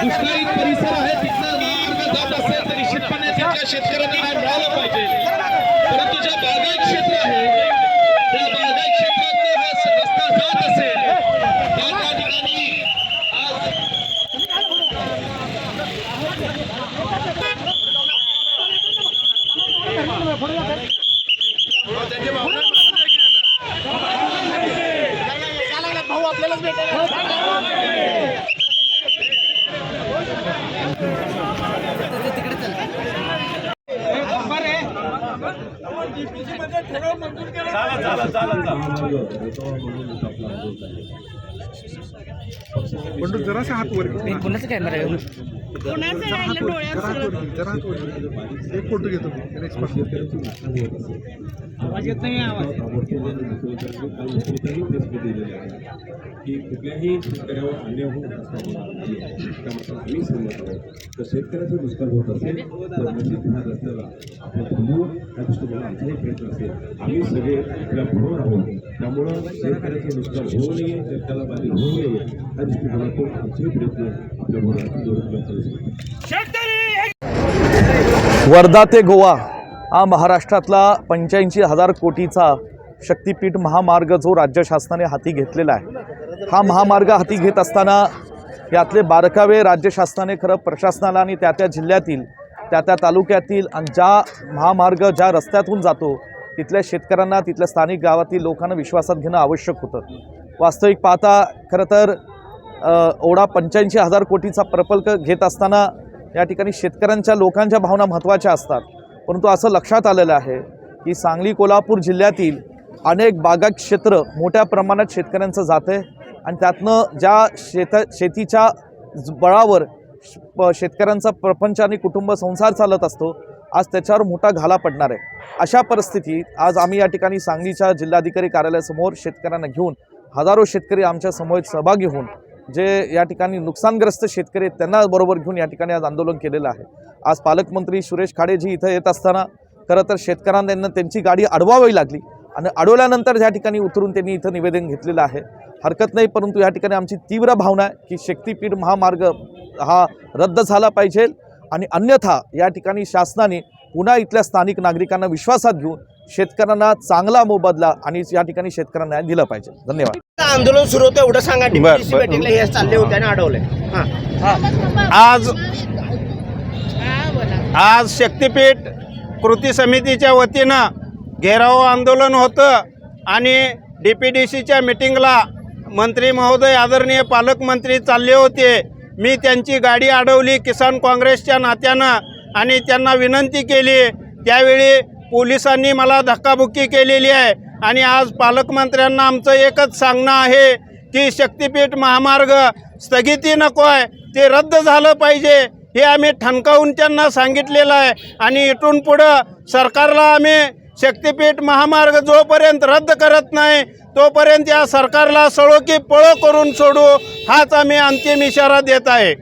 दुष्काळी परिसर आहे तिथला महामार्ग जात असेल तर निश्चितपणे तिथल्या शेतकऱ्यांना न्याय मिळाला पाहिजे? परंतु जे बागायत क्षेत्र आहे त्या बागायत क्षेत्रात हा रस्ता जात असेल त्या त्या ठिकाणी आज पण तू जरासा हात वर. कोणाचा कॅमेरा आहे कोणाचं डोळ्यात जरा हात वर. एक फोटो घेतो नेक्स्ट आवाज येत नाही आवाज की कुठल्याही शेतकऱ्यावर अन्याय असताना त्यामुळे आम्ही सहमत आहोत. तर शेतकऱ्याचं नुकसान होत असेल तर निश्चित ह्या रस्त्याला आपण त्या दृष्टीने आमचाही प्रयत्न असेल आम्ही सगळे आपल्या बरोबर आहोत. त्यामुळं शेतकऱ्याचं नुकसान होऊ नये शेतकऱ्याला बाधित होऊ नये त्या दृष्टिकोनातून आमचेही प्रयत्न आपल्या बरोबर वर्धा ते गोवा हा महाराष्ट्रातला पंच्याऐंशी हजार कोटीचा शक्तीपीठ महामार्ग जो राज्य शासनाने हाती घेतलेला आहे. हा महामार्ग हाती घेत असताना यातले बारकावे राज्य शासनाने खरं प्रशासनाला आणि त्या त्या जिल्ह्यातील त्या त्या तालुक्यातील आणि ज्या महामार्ग ज्या रस्त्यातून जातो तिथल्या शेतकऱ्यांना तिथल्या स्थानिक गावातील लोकांना विश्वासात घेणं आवश्यक होतं. वास्तविक पाहता खरं तर ओढा पंच्याऐंशी हजार कोटीचा प्रकल्प घेत असताना या ठिकाणी शेतकऱ्यांच्या लोकांच्या भावना महत्त्वाच्या असतात. परंतु असं लक्षात आलेलं आहे की सांगली कोल्हापूर जिल्ह्यातील अनेक बागा क्षेत्र मोठ्या प्रमाणात शेतकऱ्यांचं जातं आहे आणि त्यातनं ज्या शेत शेतीच्या ज- बळावर शेतकऱ्यांचा प्रपंच आणि कुटुंब संसार चालत असतो आज त्याच्यावर मोठा घाला पडणार आहे. अशा परिस्थितीत आज आम्ही या ठिकाणी सांगलीच्या जिल्हाधिकारी कार्यालयासमोर शेतकऱ्यांना घेऊन हजारो शेतकरी आमच्यासमोर सहभागी होऊन जे या ठिकाणी नुकसानग्रस्त शेतकरी आहेत त्यांना बरोबर घेऊन या ठिकाणी आज आंदोलन केलेलं आहे. आज पालकमंत्री सुरेश खाडेजी इथं येत असताना खरं तर शेतकऱ्यांना त्यांची गाडी अडवावी लागली आणि अडवल्यानंतर या ठिकाणी उतरून त्यांनी इथं निवेदन घेतलेलं आहे. हरकत नाही परंतु या ठिकाणी आमची तीव्र भावना आहे की शक्तीपीठ महामार्ग हा रद्द झाला पाहिजे आणि अन्यथा या ठिकाणी शासनाने पुन्हा इथल्या स्थानिक नागरिकांना विश्वासात घेऊन शेतकऱ्यांना चांगला मोबदला आणि या ठिकाणी शेतकऱ्यांना न्याय दिला पाहिजे. धन्यवाद. आंदोलन सुरू होतं एवढं सांगा. डीपीसी मीटिंगला हे चालले होते आणि अडवले. हा. आज आज शक्तिपीठ कृती समितीच्या वतीनं घेराव आंदोलन होतं आणि डी पी डी सीच्या मिटिंगला मंत्री महोदय आदरणीय पालकमंत्री चालले होते. मी त्यांची गाडी अडवली. किसान काँग्रेसच्या नात्यानं आणि त्यांना विनंती केली. त्यावेळी पोलिसांनी मला धक्काबुक्की केलेली आहे. आणि आज पालकमंत्र्यांना आमचं एकच सांगणं आहे की शक्तिपीठ महामार्ग स्थगिती नको आहे. ते रद्द झालं पाहिजे. हे आम्ही ठणकावून त्यांना सांगितलेलं आहे. आणि इथून पुढं सरकारला आम्ही शक्तिपीठ महामार्ग जोपर्यंत रद्द करत नाही तोपर्यंत या सरकारला सळो की पळो करून सोडू हाच आम्ही अंतिम इशारा देत आहे.